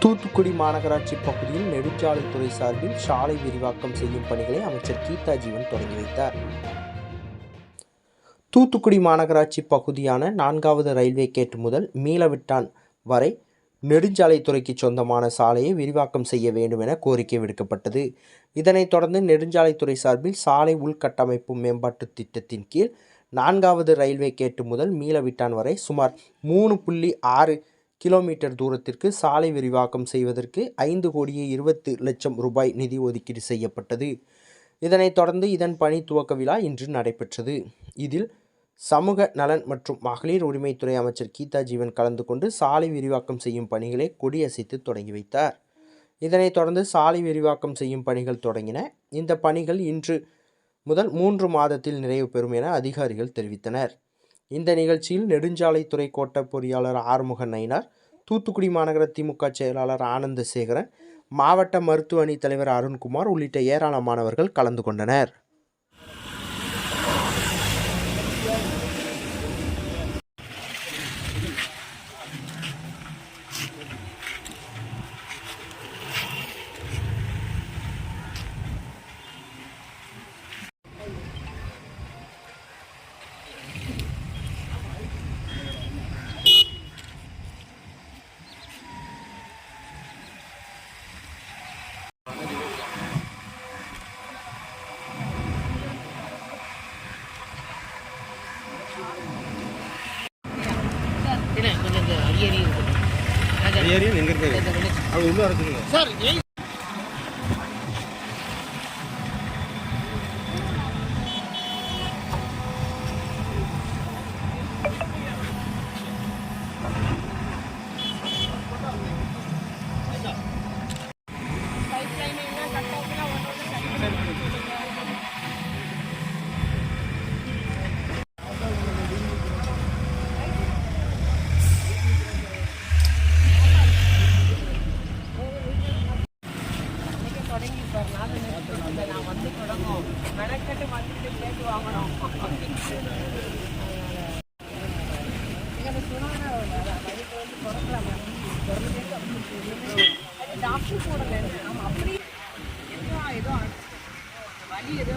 தூத்துக்குடி மாநகராட்சி பகுதியில் நெடுஞ்சாலைத்துறை சார்பில் சாலை விரிவாக்கம் செய்யும் பணிகளை அமைச்சர் கீதா ஜீவன் தொடங்கி வைத்தார். தூத்துக்குடி மாநகராட்சி பகுதியான நான்காவது ரயில்வே கேட் முதல் மீளவிட்டான் வரை நெடுஞ்சாலைத்துறைக்கு சொந்தமான சாலையை விரிவாக்கம் செய்ய வேண்டும் என கோரிக்கை விடுக்கப்பட்டது. இதனைத் தொடர்ந்து நெடுஞ்சாலைத்துறை சார்பில் சாலை உள்கட்டமைப்பு மேம்பாட்டு திட்டத்தின் கீழ் நான்காவது ரயில்வே கேட்டு முதல் மீளவிட்டான் வரை சுமார் மூணு புள்ளி ஆறு கிலோமீட்டர் தூரத்திற்கு சாலை விரிவாக்கம் செய்வதற்கு ஐந்து கோடியே இருபத்து லட்சம் ரூபாய் நிதி ஒதுக்கீடு செய்யப்பட்டது. இதனைத் தொடர்ந்து இதன் பணி துவக்க விழா இன்று நடைபெற்றது. இதில் சமூக நலன் மற்றும் மகளிர் உரிமைத்துறை அமைச்சர் கீதா ஜீவன் கலந்து கொண்டு சாலை விரிவாக்கம் செய்யும் பணிகளை கொடியசைத்து தொடங்கி வைத்தார். இதனைத் தொடர்ந்து சாலை விரிவாக்கம் செய்யும் பணிகள் தொடங்கின. இந்த பணிகள் இன்று முதல் மூன்று மாதத்தில் நிறைவு பெறும் என அதிகாரிகள் தெரிவித்தனர். இந்த நிகழ்ச்சியில் நெடுஞ்சாலைத்துறை கோட்ட பொறியாளர் ஆறுமுக நயினார் தூத்துக்குடி மாநகர திமுக செயலாளர் ஆனந்த சேகரன் மாவட்ட மருத்துவ அணி தலைவர் அருண்குமார் உள்ளிட்ட ஏராளமானவர்கள் கலந்து கொண்டனர். இல்லை கொஞ்சம் இந்த அரியறி இருக்கு. ஏரியா எங்க இருக்காரு அவங்க உள்ள இருக்குங்க சார் நான் வந்து தொடங்கும் மெனக்கட்டு வந்துட்டு கேட்டு வாங்கணும் டாக்டர் போடல ஆமா அப்படி ஏதோ ஏதோ வலி ஏதோ